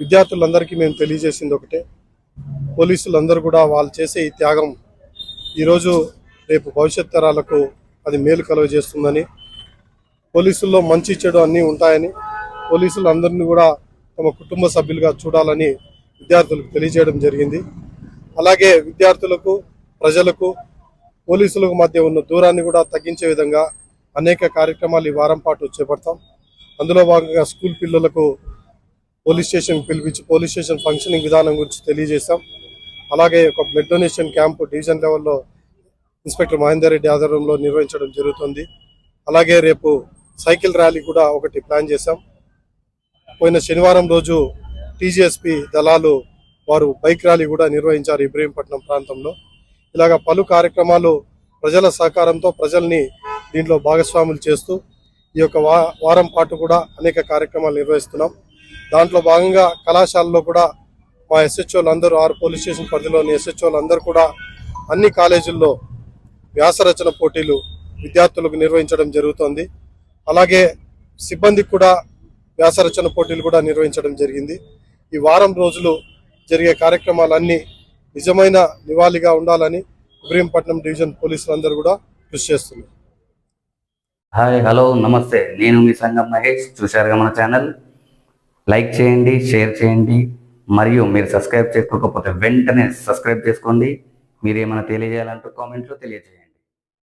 విద్యార్థులందరికీ మేము తెలియజేసింది ఒకటే. పోలీసులందరూ కూడా వాళ్ళు చేసే ఈ త్యాగం ఈరోజు రేపు భవిష్యత్ తరాలకు అది మేలు కలుగజేస్తుందని పోలీసుల్లో మంచి చెడు అన్నీ ఉంటాయని పోలీసులు అందరినీ కూడా తమ కుటుంబ సభ్యులుగా చూడాలని విద్యార్థులకు తెలియజేయడం జరిగింది. అలాగే విద్యార్థులకు ప్రజలకు పోలీసులకు మధ్య ఉన్న దూరాన్ని కూడా తగ్గించే విధంగా అనేక కార్యక్రమాలు ఈ వారం పాటు చేపడతాం. అందులో భాగంగా స్కూల్ పిల్లలకు పోలీస్ స్టేషన్ పిలిపించి పోలీస్ స్టేషన్ ఫంక్షనింగ్ విధానం గురించి తెలియజేశాం. అలాగే ఒక బ్లడ్ డొనేషన్ క్యాంపు డివిజన్ లెవెల్లో ఇన్స్పెక్టర్ మహేందర్ రెడ్డి ఆధ్వర్యంలో నిర్వహించడం జరుగుతుంది. అలాగే రేపు సైకిల్ ర్యాలీ కూడా ఒకటి ప్లాన్ చేశాం. పోయిన శనివారం రోజు టీజీఎస్పి దళాలు వారు బైక్ ర్యాలీ కూడా నిర్వహించారు ఇబ్రహీంపట్నం ప్రాంతంలో. ఇలాగ పలు కార్యక్రమాలు ప్రజల సహకారంతో ప్రజల్ని దీంట్లో భాగస్వాములు చేస్తూ ఈ యొక్క వారం పాటు కూడా అనేక కార్యక్రమాలు నిర్వహిస్తున్నాం. దాంట్లో భాగంగా కళాశాలలో కూడా మా ఎస్హెచ్ఓలు అందరూ ఆరు పోలీస్ స్టేషన్ పరిధిలోని ఎస్హెచ్ఓలు అందరూ కూడా అన్ని కాలేజీల్లో వ్యాసరచన పోటీలు విద్యార్థులకు నిర్వహించడం జరుగుతోంది. అలాగే సిబ్బందికి కూడా వ్యాసరచన పోటీలు కూడా నిర్వహించడం జరిగింది. ఈ వారం రోజులు జరిగే కార్యక్రమాలన్నీ నిజమైన నివాళిగా ఉండాలని ఇబ్రహీంపట్నం డివిజన్ పోలీసులందరూ కూడా కృషి చేస్తున్నారు. హాయ్ హలో నమస్తే. నేను మీ సంగం మహేష్ చూశారుగా మన ఛానల్. లైక్ చేయండి షేర్ చేయండి. మరియు మీరు సబ్స్క్రైబ్ చేసుకోకపోతే వెంటనే సబ్స్క్రైబ్ చేసుకోండి. మీరు ఏమైనా తెలియజేయాలంటూ కామెంట్లో తెలియజేయండి.